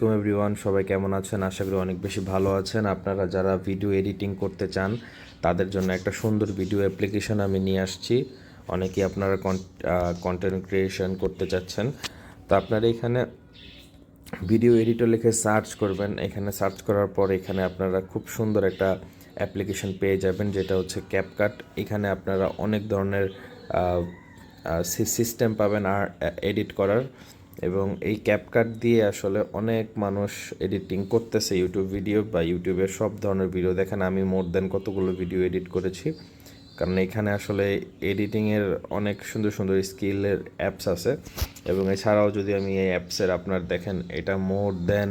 আসসালামাইকুম এভরিওয়ান, সবাই কেমন আছেন? আশা করি অনেক বেশি ভালো আছেন। আপনারা যারা ভিডিও এডিটিং করতে চান, তাদের জন্য একটা সুন্দর ভিডিও অ্যাপ্লিকেশন আমি নিয়ে আসছি। অনেকেই আপনারা কন্টেন্ট ক্রিয়েশন করতে চাচ্ছেন। তো আপনারা এখানে ভিডিও এডিটর লিখে সার্চ করবেন। এখানে সার্চ করার পর এখানে আপনারা খুব সুন্দর একটা অ্যাপ্লিকেশন পেয়ে যাবেন, যেটা হচ্ছে ক্যাপকাট এখানে আপনারা অনেক ধরনের সিস্টেম পাবেন আর এডিট করার। এবং এই ক্যাপকাট দিয়ে আসলে অনেক মানুষ এডিটিং করতেছে ইউটিউব ভিডিও বা ইউটিউবের সব ধরনের ভিডিও দেখেন আমি মোর দেন কতগুলো ভিডিও এডিট করেছি। কারণ এখানে আসলে এডিটিংয়ের অনেক সুন্দর সুন্দর স্কিলের অ্যাপস আছে। এবং এছাড়াও যদি আমি এই অ্যাপসের আপনার দেখেন, এটা মোর দেন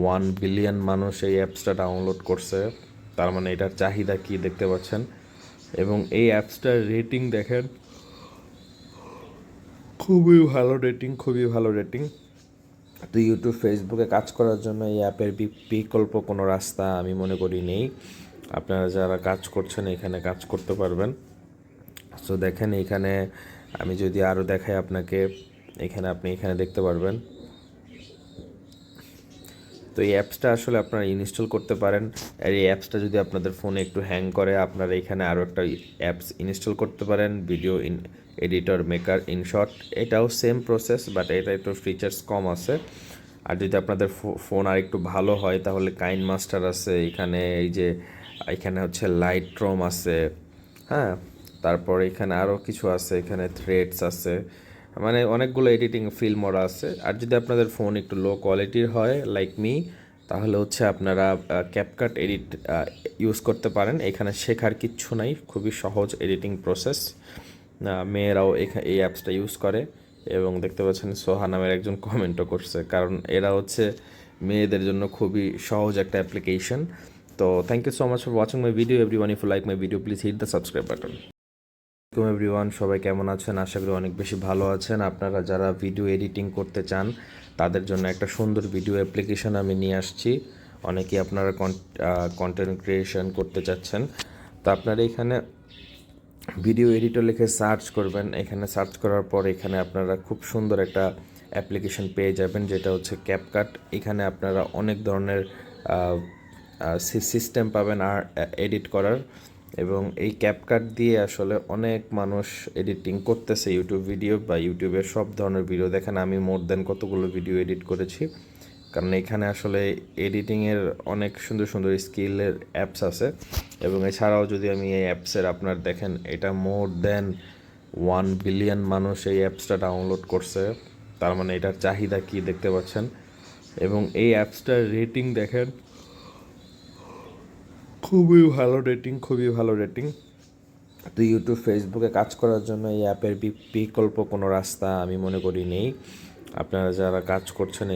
ওয়ান বিলিয়ন মানুষ এই অ্যাপসটা ডাউনলোড করছে। তার মানে এটার চাহিদা কি দেখতে পাচ্ছেন? এবং এই অ্যাপসটার রেটিং দেখেন খুবই ভালো রেটিং খুবই ভালো রেটিং তো ইউটিউব ফেসবুকে কাজ করার জন্য এই অ্যাপের বিকল্প কোনো রাস্তা আমি মনে করি নেই। আপনারা যারা কাজ করছেন, এখানে কাজ করতে পারবেন। সো দেখেন, এখানে আমি যদি আরও দেখাই আপনাকে, এখানে আপনি এখানে দেখতে পারবেন। তো এই অ্যাপসটা আসলে আপনারা ইনস্টল করতে পারেন। আর এই অ্যাপসটা যদি আপনাদের ফোনে একটু হ্যাং করে, আপনারা এখানে আরও একটা অ্যাপস ইনস্টল করতে পারেন video in editor maker InShot এটাও সেম প্রসেস বাট এটা একটু ফিচার্স কম আছে। আর যদি আপনাদের ফোন আর একটু ভালো হয়, তাহলে কাইন মাস্টার আছে, এখানে এই যে, এখানে হচ্ছে লাইট রোম আছে হ্যাঁ? তারপর এখানে আরও কিছু আছে, এখানে থ্রেডস আছে। মানে অনেকগুলো এডিটিং ফিল্মরা আছে। আর যদি আপনাদের ফোন একটু লো কোয়ালিটির হয় লাইক মি তাহলে হচ্ছে আপনারা ক্যাপকাট এডিট ইউজ করতে পারেন। এখানে শেখার কিচ্ছু নাই, খুবই সহজ এডিটিং প্রসেস মেয়েরাও এই অ্যাপসটা ইউজ করে এবং দেখতে পাচ্ছেন সোহা নামের একজন কমেন্টও করছে। কারণ এরা হচ্ছে মেয়েদের জন্য খুবই সহজ একটা অ্যাপ্লিকেশন তো thank you so much for watching my video every one if like my video please hit the subscribe button আসসালামাইকুম এভরিওয়ান সবাই কেমন আছেন? আশা করি অনেক বেশি ভালো আছেন। আপনারা যারা ভিডিও এডিটিং করতে চান, তাদের জন্য একটা সুন্দর ভিডিও অ্যাপ্লিকেশন আমি নিয়ে আসছি। অনেকেই আপনারা কন্টেন্ট ক্রিয়েশন করতে চাচ্ছেন। তো আপনারা এখানে ভিডিও এডিটর লিখে সার্চ করবেন। এখানে সার্চ করার পর এখানে আপনারা খুব সুন্দর একটা অ্যাপ্লিকেশন পেয়ে যাবেন, যেটা হচ্ছে ক্যাপকাট এখানে আপনারা অনেক ধরনের সিস্টেম পাবেন আর এডিট করার। এবং এই ক্যাপকাট দিয়ে আসলে অনেক মানুষ এডিটিং করতেছে ইউটিউব ভিডিও বা ইউটিউবের সব ধরনের ভিডিও দেখেন আমি মোর দেন কতগুলো ভিডিও এডিট করেছি। কারণ এখানে আসলে এডিটিংয়ের অনেক সুন্দর সুন্দর স্কিলের অ্যাপস আছে। এবং এছাড়াও যদি আমি এই অ্যাপসের আপনার দেখেন, এটা মোর দেন ওয়ান বিলিয়ন মানুষ এই অ্যাপসটা ডাউনলোড করছে। তার মানে এটার চাহিদা কি দেখতে পাচ্ছেন? এবং এই অ্যাপসটার রেটিং দেখেন খুবই ভালো রেটিং খুবই ভালো রেটিং তো ইউটিউব ফেসবুকে কাজ করার জন্য এই অ্যাপের বিকল্প কোনো রাস্তা আমি মনে করি নেই। আপনারা যারা কাজ করছেন